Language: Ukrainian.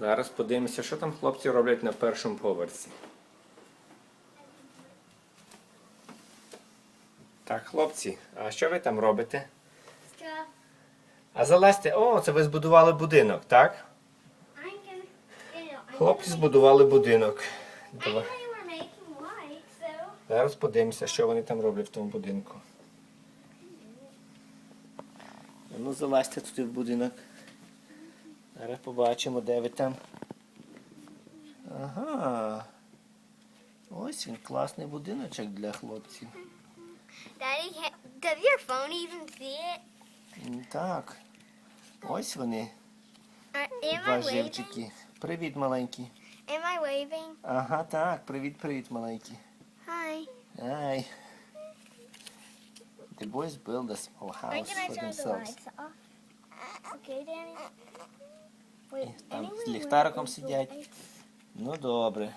Зараз подивимося, що там хлопці роблять на першому поверсі. Так, хлопці, а що ви там робите? А залазьте, о, це ви збудували будинок, так? Хлопці збудували будинок. Давай. Зараз подивимося, що вони там роблять в тому будинку. Ну, залазьте туди в будинок. Зараз побачимо, де ви там. Ага. Ось він, класний будиночок для хлопців. Daddy, does your phone even see it? Так. Ось вони, Uh, am I waving? Привіт, маленькі. Am I waving? Ага, так, привіт, привіт, маленькі. Hi. Ай. The boys build a small house for themselves. off? Okay, Danny. Там з ліхтариком сидять. Ну добре.